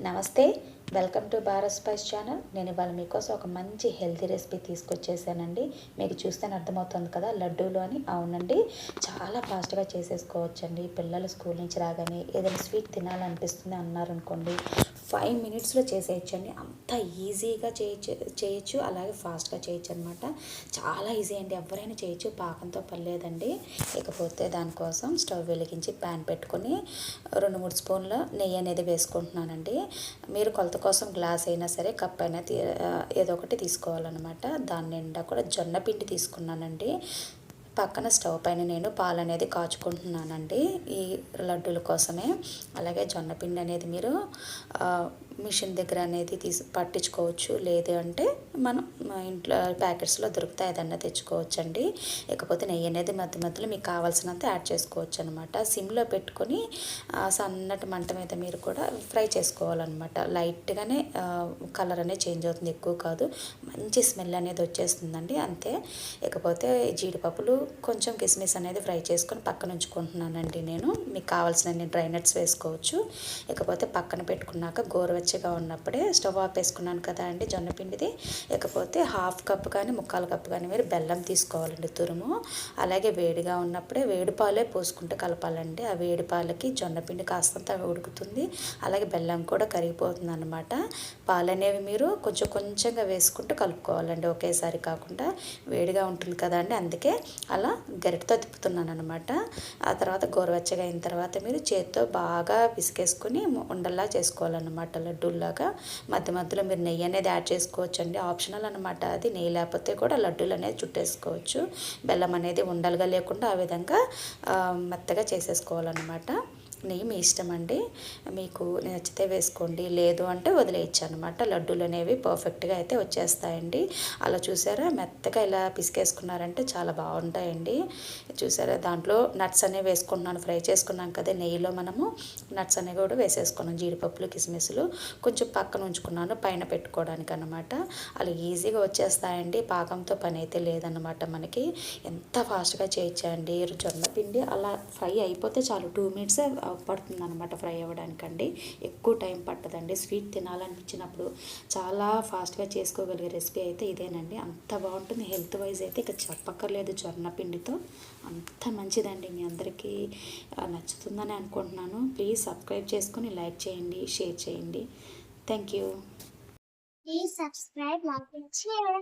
నమస్తే. Welcome to Bharat spice channel. నేను ఇవాళ మీకోసం ఒక మంచి హెల్తీ రెసిపీ తీసుకొచ్చేసానండి. మీకు చూస్తేనే అర్థమవుతుంది కదా లడ్డూలు అని. అవునండి చాలా ఫాస్ట్గా చేసేసుకోవచ్చండి. పిల్లలు స్కూల్ నుంచి రాగానే ఏదైనా స్వీట్ తినాలనిపిస్తుంది అన్నారనుకోండి ఫైవ్ మినిట్స్లో చేసేయచ్చండి. అంత ఈజీగా చేయొచ్చు చేయొచ్చు అలాగే ఫాస్ట్గా చేయొచ్చు అనమాట చాలా ఈజీ అండి ఎవరైనా చేయొచ్చు పాకంతో పర్లేదండి ఇకపోతే దానికోసం స్టవ్ వెలిగించి ప్యాన్ పెట్టుకొని రెండు మూడు స్పూన్ల నెయ్యి అనేది వేసుకుంటున్నానండి. మీరు కొలత కోసం గ్లాస్ అయినా సరే కప్ అయినా తీ ఏదో ఒకటి తీసుకోవాలన్నమాట. దాని నిండా కూడా జొన్న పిండి తీసుకున్నానండి. పక్కన స్టవ్ పైన నేను పాలు అనేది కాచుకుంటున్నానండి ఈ లడ్డూల కోసమే. అలాగే జొన్నపిండి అనేది మీరు మిషన్ దగ్గర అనేది తీసి పట్టించుకోవచ్చు. లేదు అంటే మనం మా ఇంట్లో ప్యాకెట్స్లో దొరుకుతాయి ఏదన్నా తెచ్చుకోవచ్చు అండి ఇకపోతే నెయ్యి అనేది మధ్య మధ్యలో మీకు కావాల్సినంత యాడ్ చేసుకోవచ్చు అనమాట సిమ్లో పెట్టుకొని సన్నటి మంట మీద మీరు కూడా ఫ్రై చేసుకోవాలన్నమాట లైట్గానే కలర్ అనేది చేంజ్ అవుతుంది. ఎక్కువ కాదు మంచి స్మెల్ అనేది వచ్చేస్తుందండి. అంతే. ఇకపోతే జీడిపప్పులు కొంచెం కిస్మిస్ అనేది ఫ్రై చేసుకొని పక్కన ఉంచుకుంటున్నానండి నేను. మీకు కావాల్సిన డ్రై నట్స్ వేసుకోవచ్చు. ఇకపోతే పక్కన పెట్టుకున్నాక గోరువెచ్చగా ఉన్నప్పుడే స్టవ్ ఆపేసుకున్నాను వేసుకున్నాను కదా అండి జొన్న పిండిది ఇకపోతే హాఫ్ కప్ కానీ ముక్కాలు కప్ కానీ మీరు బెల్లం తీసుకోవాలండి తురుము. అలాగే వేడిగా ఉన్నప్పుడే వేడి పాలే పోసుకుంటే కలపాలండి. ఆ వేడి పాలకి జొన్న పిండి కాస్తంత ఉడుకుతుంది. అలాగే బెల్లం కూడా కరిగిపోతుంది అనమాట పాలు అనేవి మీరు కొంచెం కొంచెంగా వేసుకుంటూ కలుపుకోవాలండి. ఒకేసారి కాకుండా వేడిగా ఉంటుంది కదా అండి. అందుకే అలా గరిటతో తిప్పుతున్నాను అనమాట ఆ తర్వాత గోరువెచ్చగా అయిన తర్వాత మీరు చేతితో బాగా పిసికేసుకుని ఉండల్లా చేసుకోవాలన్నమాట. లడ్డూల్లాగా మధ్య మధ్యలో మీరు నెయ్యి అనేది యాడ్ చేసుకోవచ్చు అండి ఆప్షనల్ అనమాట అది. నెయ్యి లేకపోతే కూడా లడ్డూలు అనేది చుట్టేసుకోవచ్చు. బెల్లం అనేది ఉండలుగా లేకుండా ఆ విధంగా మెత్తగా చేసేసుకోవాలన్నమాట. నెయ్యి మీ ఇష్టం అండి. మీకు నచ్చితే వేసుకోండి. లేదు అంటే వదిలేయచ్చు అనమాట లడ్డూలు అనేవి పర్ఫెక్ట్గా అయితే వచ్చేస్తాయండి. అలా చూసారా? మెత్తగా ఇలా పిసికేసుకున్నారంటే చాలా బాగుంటాయండి. చూసారా? దాంట్లో నట్స్ అనేవి వేసుకుంటున్నాను. ఫ్రై చేసుకున్నాం కదా నెయ్యిలో మనము. నట్స్ అనేవి కూడా వేసేసుకున్నాం. జీడిపప్పులు కిస్మిస్లు. కొంచెం పక్కన ఉంచుకున్నాను. పైన పెట్టుకోవడానికి అనమాట అలా ఈజీగా వచ్చేస్తాయండి. పాకంతో పని అయితే లేదన్నమాట మనకి. ఎంత ఫాస్ట్గా చేయొచ్చండి జొన్న పిండి అలా ఫ్రై అయిపోతే చాలు. టూ మినిట్స్ పడుతుంది అనమాట ఫ్రై అవ్వడానికండి. ఎక్కువ టైం పట్టదండి. స్వీట్ తినాలనిపించినప్పుడు చాలా ఫాస్ట్గా చేసుకోగలిగే రెసిపీ అయితే ఇదేనండి. అంత బాగుంటుంది. హెల్త్ వైజ్ అయితే ఇక చెప్పక్కర్లేదు జొన్న పిండితో అంత మంచిదండి మీ అందరికీ నచ్చుతుందని అనుకుంటున్నాను. ప్లీజ్ సబ్స్క్రైబ్ చేసుకుని లైక్ చేయండి షేర్ చేయండి. Thank you. Please subscribe, like, and share.